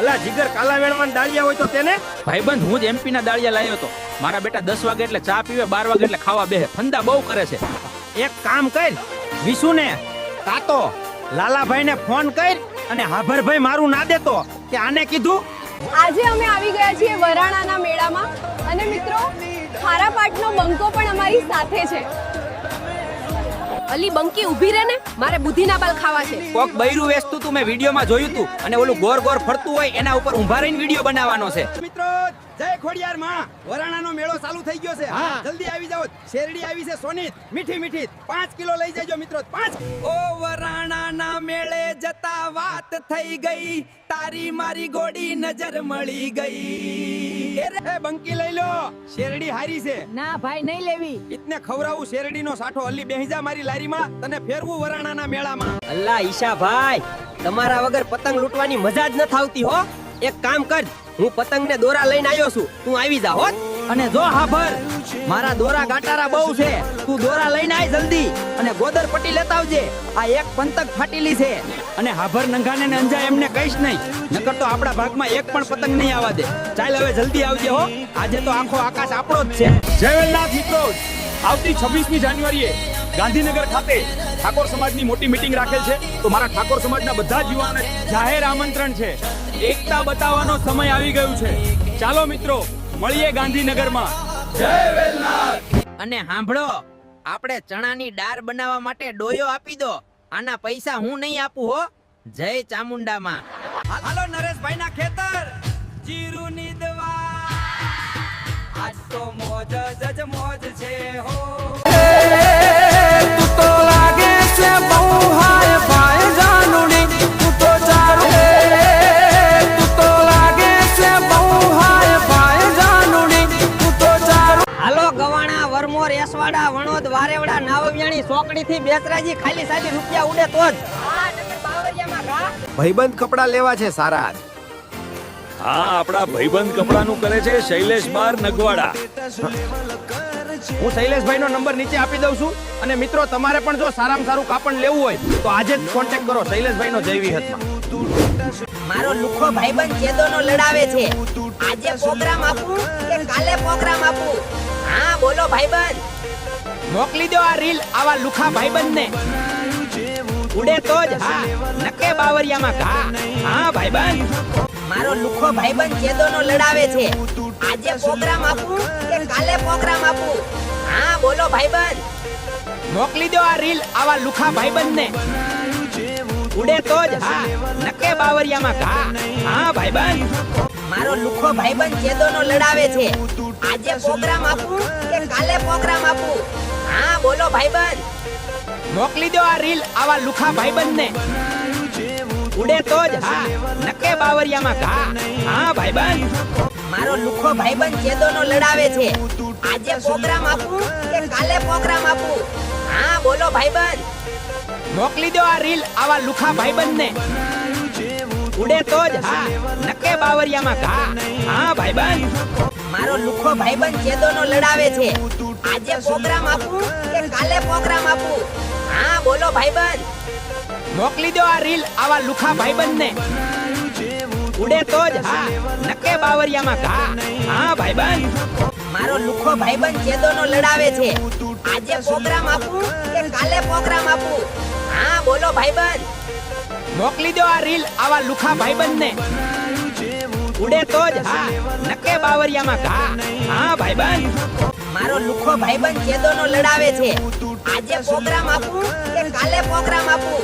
અલા જીગર કાલાવેળમાં દાળિયા હોય તો તેને? ભાઈબંધ હું જ એમપી ના દાળિયા લાવ્યો હતો મારા બેટા દસ વાગે એટલે ચા પીવે બાર વાગે એટલે ખાવા બેહે. ફંદા બહુ કરે છે. એક કામ કર વિશુને લાલાભાઈ લાલાભાઈને ફોન કર અને હાભરભાઈ મારું ના દેતો કે આને કીધું. આજે અમે આવી ગયા છીએ વરાણાના મેળામાં. અને મિત્રો ખારા પાટનો બંકો પણ અમારી સાથે છે. અલી બંકી ઊભી રહે ને મારે બુદ્ધિના બાલ ખાવા છે. કોક બૈરું વેચતું તું મેં વિડીયોમાં જોયું તું અને ઓલું ગોર ગોર ફરતું હોય એના ઉપર ઊભા રહીને વીડિયો બનાવવાનો છે. મિત્રો જય ખોડિયાર માં. વરાણાનો મેળો ચાલુ થઈ ગયો છે. હા. જલ્દી આવી જાઓ. શેરડી આવી છે સોનીત. મીઠી મીઠી. પાંચ કિલો લઈ જજો મિત્રો. પાંચ ઓ વરાણાના મેળે જતા વાત થઈ ગઈ. તારી મારી ગોડી નજર મળી ગઈ. એ બંકી લઈ લો. શેરડી હારી છે. ના ભાઈ નહીં લેવી. ઇતને ખવરાવું શેરડીનો સાઠો અલ્લી બેહી જા મારી લારીમાં તને ફેરવું વરાણાના મેળામાં. અલ્લા ઈશાભાઈ તમારા વગર પતંગ લૂંટવાની મજા જ નથી આવતી હો. એક કામ કર હું પતંગને દોરા લઈને આવ્યો છું. તું આવી જા હો. અને જો હાભર મારા દોરા ગાટારા બહુ છે. તું દોરા લઈને આય જલ્દી અને ગોદર પટ્ટી લેતા આવજે. આ એક પંતક ફાટેલી છે. અને હાભર નંગાને ને અંજા એમને કહીશ નહીં. નકર તો આપણા ભાગમાં એક પણ પતંગ નહીં આવવા દે. ચાલ હવે જલ્દી આવજે હો. આજે તો આખો આકાશ આપણો જ છે. જયવેલનાથ મિત્રો. આવતી 26મી જાન્યુઆરીએ ગાંધીનગર ખાતે ઠાકોર સમાજની મોટી મિટિંગ રાખેલ છે. તો મારા ઠાકોર સમાજના બધા જ જાહેર આમંત્રણ છે. એકતા બતાવવાનો સમય આવી ગયું છે. ચાલો મિત્રો મળીએ ગાંધીનગરમાં. અને સાંભળો આપણે ચણાની દાળ બનાવવા માટે ડોયો આપી દો. આના પૈસા હું નહીં આપું હો. જય ચામુંડામાં. હાલો નરેશભાઈ ના ખેતર. જીરુની દવા. આજ તો મોજ જ મોજ નાવવિયાણી સોકડી થી બેસરાજી ખાલી સાલી રૂપિયા ઉડે તો જ. ભાઈબંધ કપડા લેવા છે સારા હા આપણા ભાઈબંધ કપડાનું કરે છે શૈલેષ બાર નગવાડા. હું શૈલેષભાઈ નો નંબર નીચે આપી દઉં છું અને મિત્રો તમારે પણ જો સારામાં સારું કાપડ લેવું હોય તો આજે જ કોન્ટેક્ટ કરો શૈલેષભાઈ નો જૈવી હતમાં મારો લુખો ભાઈબંધ કેદોનો લડાવે છે. આજે પ્રોગ્રામ આપું કે કાલે પ્રોગ્રામ આપું? હા બોલો ભાઈબંધ. મોકલી દો આ રીલ આવા લુખા ભાઈબંધને. ઉડે તો જ હા નકે બાવરિયામાં ઘા. હા ભાઈબંધ. મારો લુખો ભાઈબંધ કેદોનો લડાવે છે. આજે પ્રોગ્રામ આપું કે કાલે પ્રોગ્રામ આપું? હા બોલો ભાઈબંધ. મોકલી દો આ રીલ આવા લુખા ભાઈબંધને. ઉડે તો જ હા નકે બાવરિયામાં ઘા. હા ભાઈબંધ. મારો લુખો ભાઈબંધ કેદોનો લડાવે છે. આજે પ્રોગ્રામ આપું કે કાલે પ્રોગ્રામ આપું? હા, બોલો ભાઈબંધ. મોકલી દો આ રીલ આવા લુખા ભાઈબંધ ને ઉડે તો જ, હા, નકે બાવરિયામાં ઘા. હા, ભાઈબંધ. મારો લુખો ભાઈબંધ કેદોનો લડાવે છે. આજે પ્રોગ્રામ આપું કે કાલે પ્રોગ્રામ આપું? હા, બોલો ભાઈબંધ. મોકલી દો આ રીલ આવા લુખા ભાઈબંધ ને ઉડે તો જ, હા, નકે બાવરિયામાં ઘા. હા, ભાઈબંધ. મારો લુખો ભાઈબંધ કેદોનો લડાવે છે. આજે પ્રોગ્રામ આપું કે કાલે પ્રોગ્રામ આપું? હા બોલો ભાઈબંધ. મોકલી દો આ રીલ આવા લુખા ભાઈબંધ ને ઉડે તો જ હા નકે બાવરિયામાં ઘા. હા ભાઈબંધ. મારો લુખો ભાઈબંધ ચેદોનો લડાવે છે. આજે પ્રોગ્રામ આપું કે કાલે પ્રોગ્રામ આપું? હા બોલો ભાઈબંધ. મોકલી દો આ રીલ આવા લુખા ભાઈબંધ ને ઉડે તો જ હા નકે બાવરિયામાં ઘા. હા ભાઈબંધ. મારો લુખો ભાઈબંધ કેદોનો લડાવે છે. આજે પ્રોગ્રામ આપું કે કાલે પ્રોગ્રામ આપું?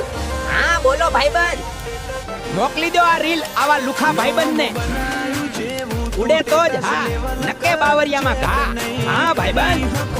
હા, બોલો ભાઈબંધ. મોકલી દો આ રીલ આવા લુખા ભાઈબંધને. ઉડે તો જ હા, નકે બાવરિયામાં ઘા. હા, ભાઈબંધ.